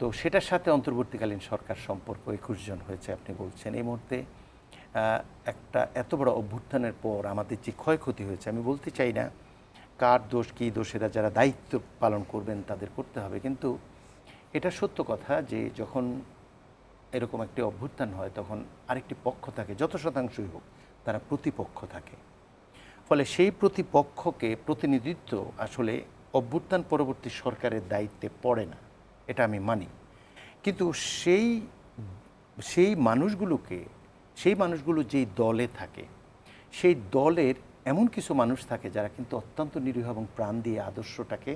তো সেটার সাথে অন্তর্বর্তীকালীন সরকার সম্পর্ক একুশ জন হয়েছে আপনি বলছেন। এই মুহূর্তে একটা এত বড় অভ্যুত্থানের পর আমাদের যে ক্ষয়ক্ষতি হয়েছে, আমি বলতে চাই না কার দোষ, কী দোষেরা যারা দায়িত্ব পালন করবেন তাদের করতে হবে। কিন্তু এটা সত্য কথা যে যখন এরকম একটি অভ্যুত্থান হয়, তখন আরেকটি পক্ষ থাকে, যত শতাংশই হোক, তারা প্রতিপক্ষ থাকে। ফলে সেই প্রতিপক্ষকে প্রতিনিধিত্ব আসলে অভ্যুত্থান পরবর্তী সরকারের দায়িত্বে পড়ে না। এটা আমি মানি। কিন্তু সেই সেই মানুষগুলোকে, সেই মানুষগুলো যেই দলে থাকে, সেই দলের এমন কিছু মানুষ থাকে যারা কিন্তু অত্যন্ত নিরীহ এবং প্রাণ দিয়ে আদর্শটাকে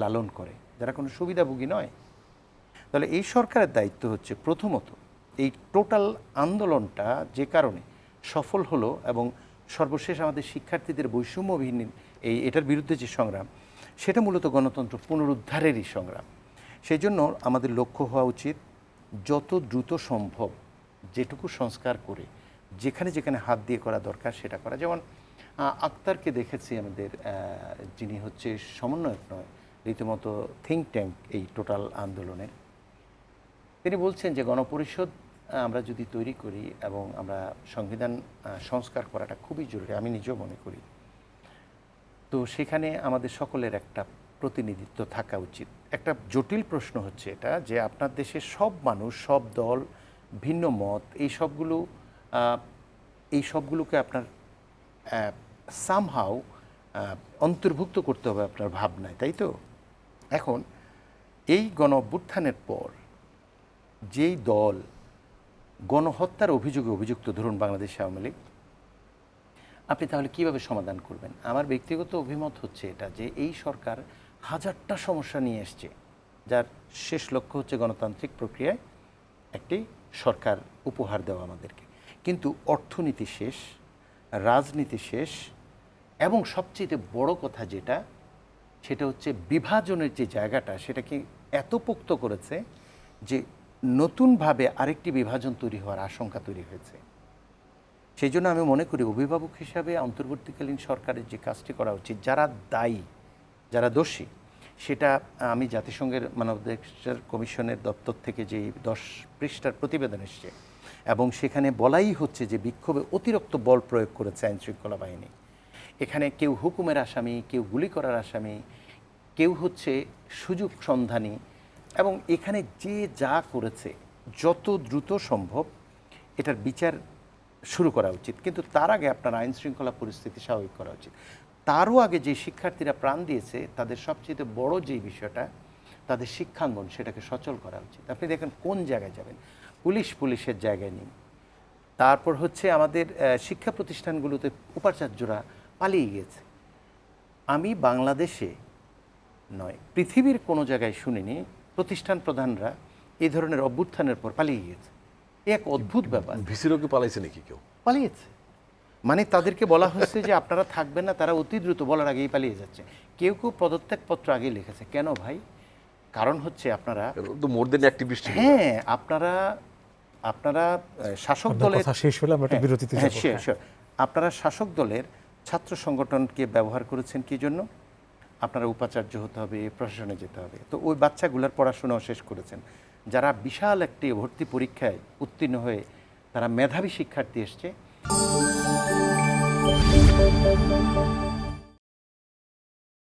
লালন করে, যারা কোনো সুবিধাভোগী নয়। তাহলে এই সরকারের দায়িত্ব হচ্ছে প্রথমত এই টোটাল আন্দোলনটা যে কারণে সফল হলো এবং সর্বশেষ আমাদের শিক্ষার্থীদের বৈষম্যবিহীন এই এটার বিরুদ্ধে যে সংগ্রাম, সেটা মূলত গণতন্ত্র পুনরুদ্ধারেরই সংগ্রাম। সেই জন্য আমাদের লক্ষ্য হওয়া উচিত যত দ্রুত সম্ভব যেটুকু সংস্কার করে, যেখানে যেখানে হাত দিয়ে করা দরকার সেটা করা। যেমন আক্তারকে দেখেছি আমাদের যিনি হচ্ছে সমন্বয়ক নয়, রীতিমতো থিঙ্ক ট্যাঙ্ক এই টোটাল আন্দোলনের তিনি বলছেন যে গণপরিষদ আমরা যদি তৈরি করি এবং আমরা সংবিধান সংস্কার করাটা খুবই জরুরি, আমি নিজেও মনে করি। তো সেখানে আমাদের সকলের একটা প্রতিনিধিত্ব থাকা উচিত। একটা জটিল প্রশ্ন হচ্ছে এটা যে আপনার দেশের সব মানুষ, সব দল, ভিন্ন মত, এই সবগুলো এই সবগুলোকে আপনার সামহাও অন্তর্ভুক্ত করতে হবে আপনার ভাবনায়, তাই তো? এখন, এই গণ অভ্যুত্থানের পর যেই দল গণহত্যার অভিযোগে অভিযুক্ত, ধরুন বাংলাদেশ আওয়ামী লীগ, আপনি তাহলে কীভাবে সমাধান করবেন? আমার ব্যক্তিগত অভিমত হচ্ছে এটা যে এই সরকার হাজারটা সমস্যা নিয়ে এসছে, যার শেষ লক্ষ্য হচ্ছে গণতান্ত্রিক প্রক্রিয়ায় একটি সরকার উপহার দেওয়া আমাদেরকে। কিন্তু অর্থনীতি শেষ, রাজনীতি শেষ, এবং সবচেয়ে বড় কথা যেটা, সেটা হচ্ছে বিভাজনের যে জায়গাটা, সেটাকে এত পোক্ত করেছে যে নতুনভাবে আরেকটি বিভাজন তৈরি হওয়ার আশঙ্কা তৈরি হয়েছে। সেই জন্য আমি মনে করি অভিভাবক হিসাবে অন্তর্বর্তীকালীন সরকারের যে কাজটি করা উচিত, যারা দায়ী যারা দোষী, সেটা আমি জাতিসংঘের মানবাধিকার কমিশনের দপ্তর থেকে যে দশ পৃষ্ঠার প্রতিবেদন এসছে এবং সেখানে বলাই হচ্ছে যে বিক্ষোভে অতিরিক্ত বল প্রয়োগ করেছে আইন শৃঙ্খলা বাহিনী। এখানে কেউ হুকুমের আসামি, কেউ গুলি করার আসামি, কেউ হচ্ছে সুযোগ সন্ধানী এবং এখানে যে যা করেছে, যত দ্রুত সম্ভব এটার বিচার শুরু করা উচিত। কিন্তু তার আগে আপনার আইন শৃঙ্খলা পরিস্থিতি স্বাভাবিক করা উচিত। তারও আগে যে শিক্ষার্থীরা প্রাণ দিয়েছে তাদের সবচেয়ে বড় যেই বিষয়টা তাদের শিক্ষাঙ্গন সেটাকে সচল করা উচিত। আপনি দেখেন কোন জায়গায় যাবেন? পুলিশ পুলিশের জায়গায় নেই। তারপর হচ্ছে আমাদের শিক্ষা প্রতিষ্ঠানগুলোতে উপাচার্যরা পালিয়ে গেছে আমি বাংলাদেশে নয় পৃথিবীর কোনো জায়গায় শুনিনি প্রতিষ্ঠান প্রধানরা এই ধরনের অভ্যুত্থানের পর পালিয়ে গিয়েছে। এ এক অদ্ভুত ব্যাপার। ভিসিরও কি পালাইছে নাকি কেউ? পালিয়েছে। মানে তাদেরকে বলা হচ্ছে যে আপনারা থাকবেন না তারা অতি দ্রুত বলার আগেই পালিয়ে যাচ্ছে। কেউ কেউ পদত্যাগপত্র আগেই লিখেছে। কেন ভাই? কারণ হচ্ছে আপনারা মোর দেন অ্যাক্টিভিস্ট হ্যাঁ আপনারা আপনারা শাসক দলের শেষ হলে আমরা হ্যাঁ, বিরতিতে হ্যাঁ, sure. আপনারা শাসক দলের ছাত্র সংগঠনকে ব্যবহার করেছেন কি জন্য? আপনারা উপাচার্য হতে হবে প্রশাসনে যেতে হবে। তো ওই বাচ্চাগুলোর পড়াশোনাও শেষ করেছেন। যারা বিশাল একটি ভর্তি পরীক্ষায় উত্তীর্ণ হয়ে তারা মেধাবী শিক্ষার্থী এসছে